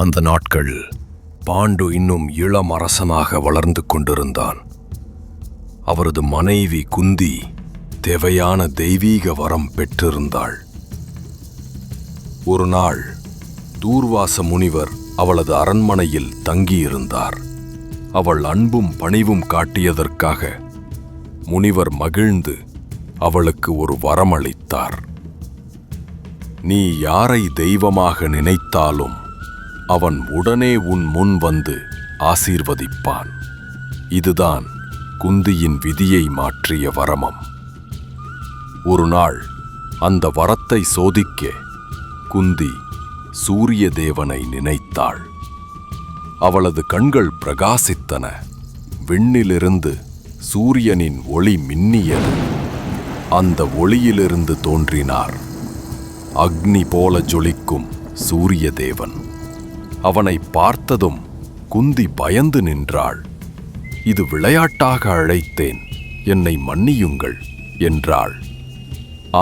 அந்த நாட்கள் பாண்டு இன்னும் இளம் அரசனாக வளர்ந்து கொண்டிருந்தான். அவரது மனைவி குந்தி தேவையான தெய்வீக வரம் பெற்றிருந்தாள். ஒரு நாள் தூர்வாச முனிவர் அவளது அரண்மனையில் தங்கியிருந்தார். அவள் அன்பும் பணிவும் காட்டியதற்காக முனிவர் மகிழ்ந்து அவளுக்கு ஒரு வரமளித்தார். நீ யாரை தெய்வமாக நினைத்தாலும் அவன் உடனே உன் முன் வந்து ஆசீர்வதிப்பான். இதுதான் குந்தியின் விதியை மாற்றிய வரமம். ஒரு நாள் அந்த வரத்தை சோதிக்க குந்தி சூரிய தேவனை நினைத்தாள். அவளது கண்கள் பிரகாசித்தன. விண்ணிலிருந்து சூரியனின் ஒளி மின்னியது. அந்த ஒளியிலிருந்து தோன்றினார். அக்னி போல ஜொலிக்கும் சூரிய தேவன். அவனை பார்த்ததும் குந்தி பயந்து நின்றாள். இது விளையாட்டாக அழைத்தேன் என்னை மன்னியுங்கள் என்றாள்.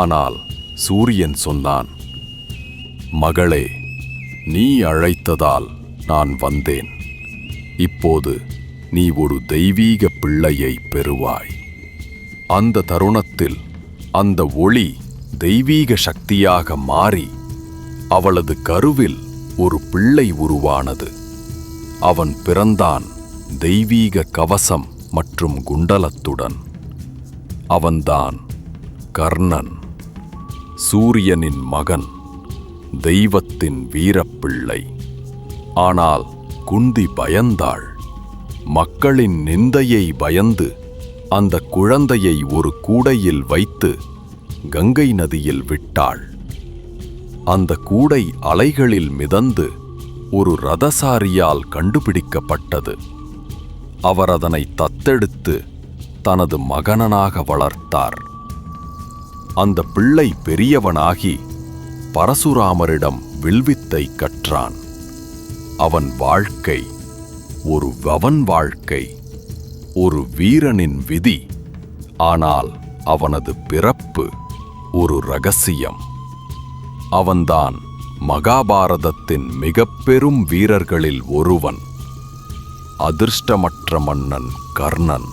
ஆனால் சூரியன் சொன்னான் மகளே நீ அழைத்ததால் நான் வந்தேன். இப்போது நீ ஒரு தெய்வீக பிள்ளையை பெறுவாய். அந்த தருணத்தில் அந்த ஒளி தெய்வீக சக்தியாக மாறி அவளது கருவில் ஒரு பிள்ளை உருவானது. அவன் பிறந்தான் தெய்வீக கவசம் மற்றும் குண்டலத்துடன். அவன்தான் கர்ணன் சூரியனின் மகன் தெய்வத்தின் வீரப்பிள்ளை. ஆனால் குந்தி பயந்தாள். மக்களின் நிந்தையை பயந்து அந்த குழந்தையை ஒரு கூடையில் வைத்து கங்கை நதியில் விட்டாள். அந்த கூடை அலைகளில் மிதந்து ஒரு ரதசாரியால் கண்டுபிடிக்கப்பட்டது. அவர் அதனை தத்தெடுத்து தனது மகனனாக வளர்த்தார். அந்த பிள்ளை பெரியவனாகி பரசுராமரிடம் வில்வித்தை கற்றான். அவன் வாழ்க்கை ஒரு வவன் வாழ்க்கை ஒரு வீரனின் விதி ஆனால் அவனது பிறப்பு ஒரு ரகசியம். அவன்தான் மகாபாரதத்தின் மிக பெரும் வீரர்களில் ஒருவன். அதிர்ஷ்டமற்ற மன்னன் கர்ணன்.